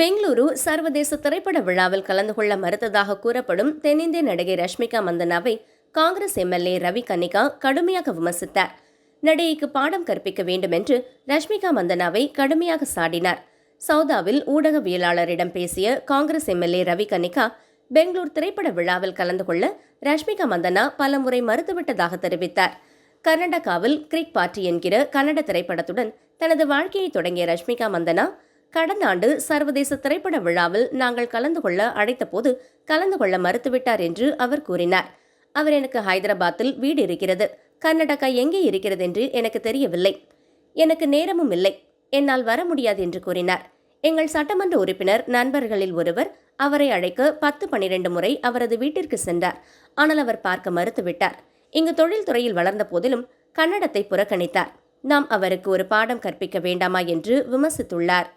பெங்களூரு சர்வதேச திரைப்பட விழாவில் கலந்து கொள்ள மறுத்ததாக கூறப்படும் தென்னிந்திய நடிகை ரஷ்மிகா மந்தனாவை காங்கிரஸ் எம்எல்ஏ ரவி கன்னிகா கடுமையாக விமர்சித்தார். நடிகைக்கு பாடம் கற்பிக்க வேண்டும் என்று ரஷ்மிகா மந்தனாவை கடுமையாக சாடினார். சவுதாவில் ஊடகவியலாளரிடம் பேசிய காங்கிரஸ் எம்எல்ஏ ரவி கன்னிகா பெங்களூர் திரைப்பட விழாவில் கலந்து கொள்ள ரஷ்மிகா மந்தனா பலமுறை மறுத்துவிட்டதாக தெரிவித்தார். கர்நாடகாவில் கிரிக் பார்ட்டி என்கிற கன்னட திரைப்படத்துடன் தனது வாழ்க்கையை தொடங்கிய ரஷ்மிகா மந்தனா கடந்த ஆண்டு சர்வதேச திரைப்பட விழாவில் நாங்கள் கலந்து கொள்ள அழைத்தபோது கலந்து கொள்ள மறுத்துவிட்டார் என்று அவர் கூறினார். அவர் எனக்கு ஹைதராபாத்தில் வீடு இருக்கிறது. கர்நாடகா எங்கே இருக்கிறது என்று எனக்கு தெரியவில்லை. எனக்கு நேரமும் இல்லை. என்னால் வர முடியாது என்று கூறினார். எங்கள் சட்டமன்ற உறுப்பினர் நண்பர்களில் ஒருவர் அவரை அழைக்க பத்து பன்னிரண்டு முறை அவரது வீட்டிற்கு சென்றார். ஆனால் அவர் பார்க்க மறுத்துவிட்டார். இங்கு தொழில்துறையில் வளர்ந்த போதிலும் கன்னடத்தை புறக்கணித்தார். நாம் அவருக்கு ஒரு பாடம் கற்பிக்க வேண்டாமா என்று விமர்சித்துள்ளார்.